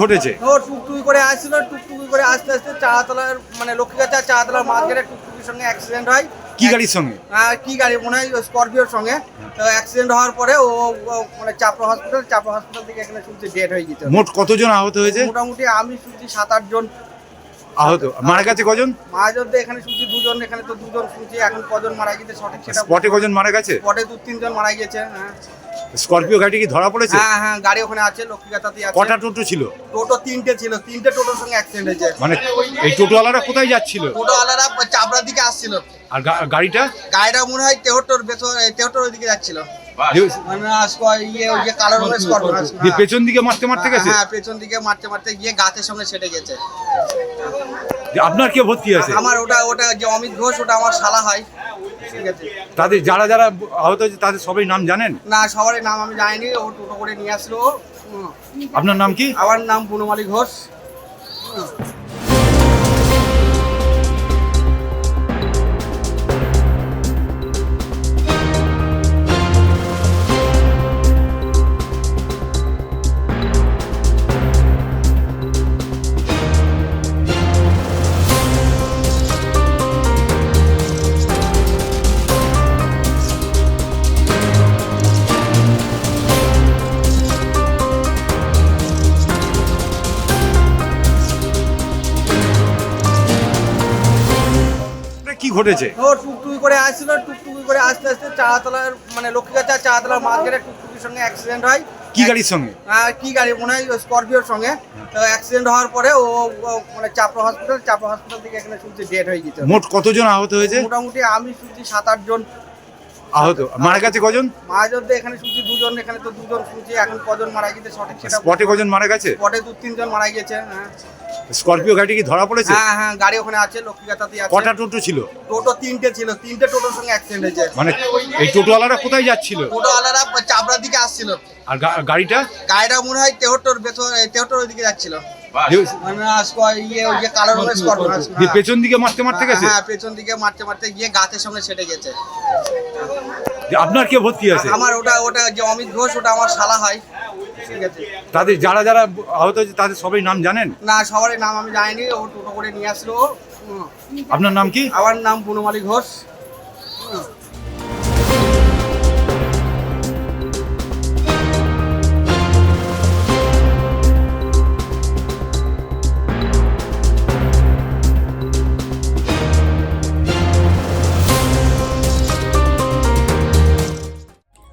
ঘটেছে? ও টুকটুকি করে আসছিল টুকটুকি করে আস্তে আস্তে চাতলার মানে লক্ষ্মীগাছা চাতলার মাঝখানে টুকটুকির সঙ্গে অ্যাক্সিডেন্ট হয়। কি গাড়ির সঙ্গে? আর কি গাড়ি? মনে হয় স্করপিওর সঙ্গে। তো অ্যাক্সিডেন্ট হওয়ার পরে ও মানে চাপড়া হসপিটাল চাপড়া হসপিটাল থেকে এখানে শুনছি ডেট হয়ে গেছে মোট কতজন আহত হয়েছে? মোটামুটি আমি শুনছি সাত আট জন। আহত? মারা গেছে কজন? মাঝে এখানে শুনছি দুজন এখানে তো দুজন শুনছি এখন কজন মারা গেছে সঠিক সেটা স্পটে কজন মারা গেছে? স্পটে দু তিনজন মারা গেছে হ্যাঁ। স্করপিও গাড়ি কি ধরা পড়েছে? হ্যাঁ হ্যাঁ গাড়ি ওখানে আছে লক্ষ্মীগাতাতেই আছে। কটা টোটো ছিল? টোটো তিনটে ছিল তিনটে টোটোর সঙ্গে অ্যাক্সিডেন্ট হয়েছে। মানে এই টোটোওয়ালারা কোথায় যাচ্ছিল? টোটোওয়ালারা চাপড়ার দিকে আসছিল। আর গাড়িটা? গাড়িটা মনে হয় তেহট্টর ভেতর তেহট্টর ওইদিকে যাচ্ছিল। পেছন দিকে মারতে মারতে গেছে? হ্যাঁ পেছন দিকে মারতে মারতে গিয়ে গাছের সঙ্গে সেটে গেছে। আপনার কে ভর্তি আছে? আমার ওটা ওটা যে অমিত ঘোষ ওটা আমার শালা হয় তাদের যারা যারা আহত হয়েছে তাদের সবাই নাম জানেন? না সবারই নাম আমি জানিনি ও টোটো করে নিয়ে আসলো। আপনার নাম কি? আমার নাম পুনমালী ঘোষ। কি ঘটেছে? ও টুকটুকি করে আসছিল টুকটুকি করে আস্তে আস্তে চাতলার মানে লক্ষ্মীগাছা চাতলার মাঝখানে টুকটুকির সঙ্গে অ্যাক্সিডেন্ট হয়। কি গাড়ির সঙ্গে? আর কি গাড়ি? মনে হয় স্করপিওর সঙ্গে। তো অ্যাক্সিডেন্ট হওয়ার পরে ও মানে চাপড়া হসপিটাল চাপড়া হসপিটাল থেকে এখানে শুনছি ডেট হয়ে গেছে। মোট কতজন আহত হয়েছে? মোটামুটি আমি শুনছি সাত আট জন আহত। মারা গেছে কজন? মাঝে এখানে শুনছি দুজন এখানে তো দুজন শুনছি এখন কজন মারা গেছে সঠিক সেটা স্পটে কজন মারা গেছে? স্পটে দু তিনজন মারা গেছে হ্যাঁ। স্করপিও গাড়ি কি ধরা পড়েছে? হ্যাঁ হ্যাঁ গাড়ি ওখানে আছে লক্ষ্মীগাতাতেই আছে। কটা টোটো ছিল? টোটো তিনটে ছিল তিনটে টোটোর সঙ্গে অ্যাক্সিডেন্ট হয়েছে। মানে এই টোটোওয়ালারা কোথায় যাচ্ছিল? টোটোওয়ালারা চাপড়ার দিকে আসছিল। আর গাড়িটা? গাড়িটা মনে হয় তেহট্টর ভেতর তেহট্টর ওইদিকে যাচ্ছিল। মানে ইয়ে পেছন দিকে মারতে মারতে গেছে? হ্যাঁ পেছন দিকে মারতে মারতে গিয়ে গাছের সঙ্গে সেটে গেছে। যে আপনার কে ভর্তি আছে আমার ওটা ওটা যে অমিত ঘোষ ওটা আমার শালা হয় ঠিক আছে। তাদের যারা যারা আহত হয়েছে তাদের সবাই নাম জানেন? না সবারই নাম আমি জানিনি ও টোটো করে নিয়ে আসলো। ও। আপনার নাম কি? আমার নাম বনমালী ঘোষ।